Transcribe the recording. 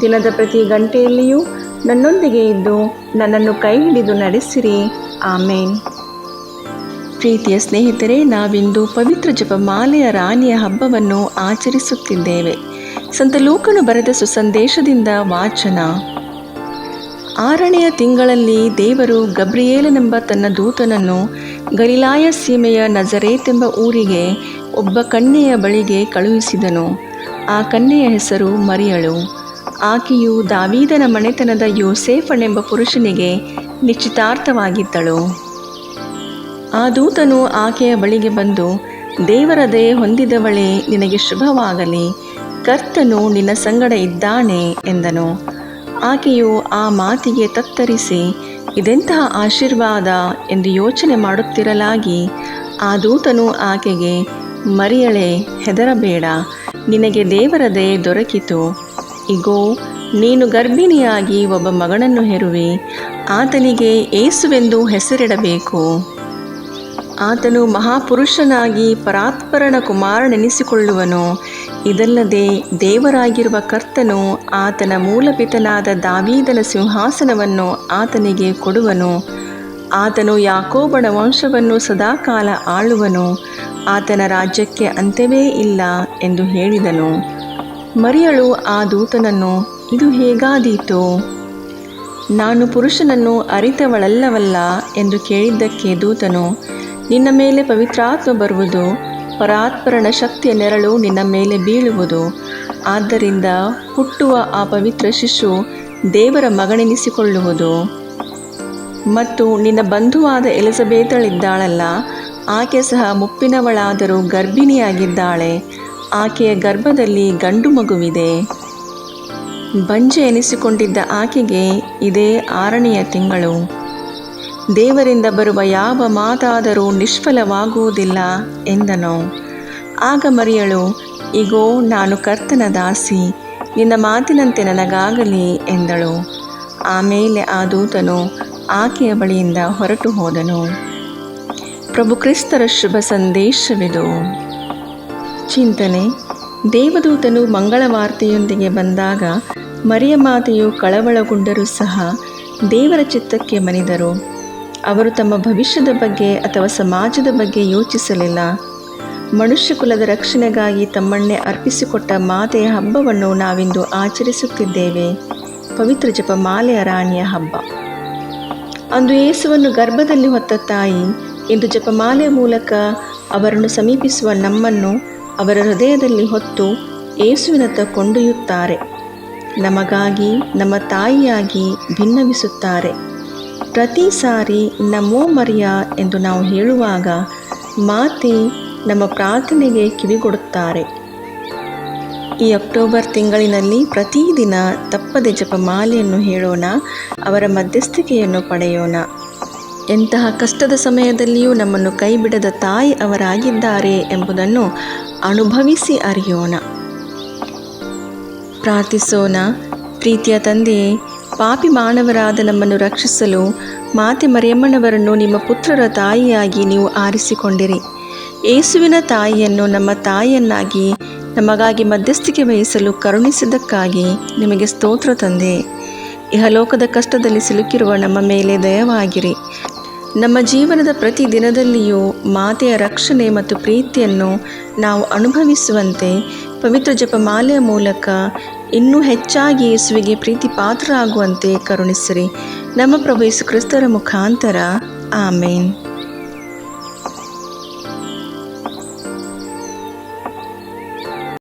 ದಿನದ ಪ್ರತಿ ಗಂಟೆಯಲ್ಲಿಯೂ ನನ್ನೊಂದಿಗೆ ಇದ್ದು ನನ್ನನ್ನು ಕೈ ಹಿಡಿದು ನಡೆಸಿರಿ. ಆಮೇನ್. ಪ್ರೀತಿಯ ಸ್ನೇಹಿತರೆ, ನಾವಿಂದು ಪವಿತ್ರ ಜಪಮಾಲೆಯ ರಾಣಿಯ ಹಬ್ಬವನ್ನು ಆಚರಿಸುತ್ತಿದ್ದೇವೆ. ಸಂತ ಲೂಕನು ಬರೆದ ಸುಸಂದೇಶದಿಂದ ವಾಚನ. ಆರನೆಯ ತಿಂಗಳಲ್ಲಿ ದೇವರು ಗಬ್ರಿಯೇಲನೆಂಬ ತನ್ನ ದೂತನನ್ನು ಗರಿಲಾಯ ಸೀಮೆಯ ನಜರೇತೆಂಬ ಊರಿಗೆ ಒಬ್ಬ ಕನ್ಯೆಯ ಬಳಿಗೆ ಕಳುಹಿಸಿದನು. ಆ ಕನ್ಯೆಯ ಹೆಸರು ಮರಿಯಳು. ಆಕೆಯು ದಾವೀದನ ಮನೆತನದ ಯೋಸೇಫನೆಂಬ ಪುರುಷನಿಗೆ ನಿಶ್ಚಿತಾರ್ಥವಾಗಿದ್ದಳು. ಆ ದೂತನು ಆಕೆಯ ಬಳಿಗೆ ಬಂದು, ದೇವರ ಹೊಂದಿದವಳೆ, ನಿನಗೆ ಶುಭವಾಗಲಿ, ಕರ್ತನು ನಿನ್ನ ಸಂಗಡ ಇದ್ದಾನೆ ಎಂದನು. ಆಕೆಯು ಆ ಮಾತಿಗೆ ತತ್ತರಿಸಿ, ಇದೆಂತಹ ಆಶೀರ್ವಾದ ಎಂದು ಯೋಚನೆ ಮಾಡುತ್ತಿರಲಾಗಿ, ಆ ದೂತನು ಆಕೆಗೆ, ಮರಿಯಳೆ, ಹೆದರಬೇಡ, ನಿನಗೆ ದೇವರ ದಯೆ ದೊರಕಿತು. ಇಗೋ, ನೀನು ಗರ್ಭಿಣಿಯಾಗಿ ಒಬ್ಬ ಮಗನನ್ನು ಹೆರುವೆ, ಆತನಿಗೆ ಏಸುವೆಂದು ಹೆಸರಿಡಬೇಕು. ಆತನು ಮಹಾಪುರುಷನಾಗಿ ಪರಾತ್ಪರಣ ಕುಮಾರನೆನಿಸಿಕೊಳ್ಳುವನು ಇದಲ್ಲದೆ ದೇವರಾಗಿರುವ ಕರ್ತನು ಆತನ ಮೂಲಪಿತನಾದ ದಾವೀದನ ಸಿಂಹಾಸನವನ್ನು ಆತನಿಗೆ ಕೊಡುವನು. ಆತನು ಯಾಕೋಬನ ವಂಶವನ್ನು ಸದಾಕಾಲ ಆಳುವನು. ಆತನ ರಾಜ್ಯಕ್ಕೆ ಅಂತ್ಯವೇ ಇಲ್ಲ ಎಂದು ಹೇಳಿದನು. ಮರಿಯಳು ಆ ದೂತನನ್ನು, ಇದು ಹೇಗಾದೀತು? ನಾನು ಪುರುಷನನ್ನು ಅರಿತವಳಲ್ಲವಲ್ಲ? ಎಂದು ಕೇಳಿದ್ದಕ್ಕೆ ದೂತನು, ನಿನ್ನ ಮೇಲೆ ಪವಿತ್ರಾತ್ಮ ಬರುವುದು ಪರಾತ್ಪರಣ ಶಕ್ತಿಯ ನೆರಳು ನಿನ್ನ ಮೇಲೆ ಬೀಳುವುದು. ಆದ್ದರಿಂದ ಹುಟ್ಟುವ ಆ ಪವಿತ್ರ ಶಿಶು ದೇವರ ಮಗನೆನಿಸಿಕೊಳ್ಳುವುದು. ಮತ್ತು ನಿನ್ನ ಬಂಧುವಾದ ಎಲಿಜಬೇತಳಿದ್ದಾಳಲ್ಲ, ಆಕೆ ಸಹ ಮುಪ್ಪಿನವಳಾದರೂ ಗರ್ಭಿಣಿಯಾಗಿದ್ದಾಳೆ. ಆಕೆಯ ಗರ್ಭದಲ್ಲಿ ಗಂಡು ಮಗುವಿದೆ. ಬಂಜೆ ಎನಿಸಿಕೊಂಡಿದ್ದ ಆಕೆಗೆ ಇದೇ ಆರನೆಯ ತಿಂಗಳು. ದೇವರಿಂದ ಬರುವ ಯಾವ ಮಾತಾದರೂ ನಿಷ್ಫಲವಾಗುವುದಿಲ್ಲ ಎಂದನು. ಆಗ ಮರಿಯಳು, ಇಗೋ, ನಾನು ಕರ್ತನ ದಾಸಿ, ನಿನ್ನ ಮಾತಿನಂತೆ ನನಗಾಗಲಿ ಎಂದಳು. ಆಮೇಲೆ ಆ ದೂತನು ಆಕೆಯ ಬಳಿಯಿಂದ ಹೊರಟು ಹೋದನು. ಪ್ರಭು, ಕ್ರಿಸ್ತರ ಶುಭ ಸಂದೇಶವಿದು. ಚಿಂತನೆ. ದೇವದೂತನು ಮಂಗಳವಾರ್ತೆಯೊಂದಿಗೆ ಬಂದಾಗ ಮರಿಯ ಮಾತೆಯು ಕಳವಳಗೊಂಡರೂ ಸಹ ದೇವರ ಚಿತ್ತಕ್ಕೆ ಮನಿದರು. ಅವರು ತಮ್ಮ ಭವಿಷ್ಯದ ಬಗ್ಗೆ ಅಥವಾ ಸಮಾಜದ ಬಗ್ಗೆ ಯೋಚಿಸಲಿಲ್ಲ. ಮನುಷ್ಯ ಕುಲದ ರಕ್ಷಣೆಗಾಗಿ ತಮ್ಮನ್ನೇ ಅರ್ಪಿಸಿಕೊಟ್ಟ ಮಾತೆಯ ಹಬ್ಬವನ್ನು ನಾವಿಂದು ಆಚರಿಸುತ್ತಿದ್ದೇವೆ. ಪವಿತ್ರ ಜಪ ಮಾಲೆಯ ರಾಣಿಯ ಹಬ್ಬ. ಅಂದು ಯೇಸುವನ್ನು ಗರ್ಭದಲ್ಲಿ ಹೊತ್ತ ತಾಯಿ ಇಂದು ಜಪಮಾಲೆಯ ಮೂಲಕ ಅವರನ್ನು ಸಮೀಪಿಸುವ ನಮ್ಮನ್ನು ಅವರ ಹೃದಯದಲ್ಲಿ ಹೊತ್ತು ಏಸುವಿನತ್ತ ಕೊಂಡೊಯ್ಯುತ್ತಾರೆ. ನಮಗಾಗಿ, ನಮ್ಮ ತಾಯಿಯಾಗಿ ಭಿನ್ನವಿಸುತ್ತಾರೆ. ಪ್ರತಿ ಸಾರಿ ನಮೋ ಮರಿಯ ಎಂದು ನಾವು ಹೇಳುವಾಗ ಮಾತೆ ನಮ್ಮ ಪ್ರಾರ್ಥನೆಗೆ ಕಿವಿಗೊಡುತ್ತಾರೆ. ಈ ಅಕ್ಟೋಬರ್ ತಿಂಗಳಿನಲ್ಲಿ ಪ್ರತಿದಿನ ತಪ್ಪದೆ ಜಪಮಾಲೆಯನ್ನು ಹೇಳೋಣ, ಅವರ ಮಧ್ಯಸ್ಥಿಕೆಯನ್ನು ಪಡೆಯೋಣ. ಎಂತಹ ಕಷ್ಟದ ಸಮಯದಲ್ಲಿಯೂ ನಮ್ಮನ್ನು ಕೈಬಿಡದ ತಾಯಿ ಅವರಾಗಿದ್ದಾರೆ ಎಂಬುದನ್ನು ಅನುಭವಿಸಿ ಅರಿಯೋಣ. ಪ್ರಾರ್ಥಿಸೋಣ. ಪ್ರೀತಿಯ ತಂದೆಯೇ, ಪಾಪಿ ಮಾನವರಾದ ನಮ್ಮನ್ನು ರಕ್ಷಿಸಲು ಮಾತೆ ಮರಿಯಮ್ಮನವರನ್ನು ನಿಮ್ಮ ಪುತ್ರರ ತಾಯಿಯಾಗಿ ನೀವು ಆರಿಸಿಕೊಂಡಿರಿ. ಏಸುವಿನ ತಾಯಿಯನ್ನು ನಮ್ಮ ತಾಯಿಯನ್ನಾಗಿ, ನಮಗಾಗಿ ಮಧ್ಯಸ್ಥಿಕೆ ವಹಿಸಲು ಕರುಣಿಸಿದ್ದಕ್ಕಾಗಿ ನಿಮಗೆ ಸ್ತೋತ್ರ ತಂದೆ. ಇಹಲೋಕದ ಕಷ್ಟದಲ್ಲಿ ಸಿಲುಕಿರುವ ನಮ್ಮ ಮೇಲೆ ದಯವಾಗಿರಿ. ನಮ್ಮ ಜೀವನದ ಪ್ರತಿ ದಿನದಲ್ಲಿಯೂ ಮಾತೆಯ ರಕ್ಷಣೆ ಮತ್ತು ಪ್ರೀತಿಯನ್ನು ನಾವು ಅನುಭವಿಸುವಂತೆ ಪವಿತ್ರ ಜಪಮಾಲೆಯ ಮೂಲಕ ಇನ್ನೂ ಹೆಚ್ಚಾಗಿ ಯೇಸುವಿಗೆ ಪ್ರೀತಿ ಪಾತ್ರರಾಗುವಂತೆ ಕರುಣಿಸಿರಿ. ನಮ್ಮ ಪ್ರಭು ಯೇಸು ಕ್ರಿಸ್ತರ ಮುಖಾಂತರ. ಆಮೇನ್.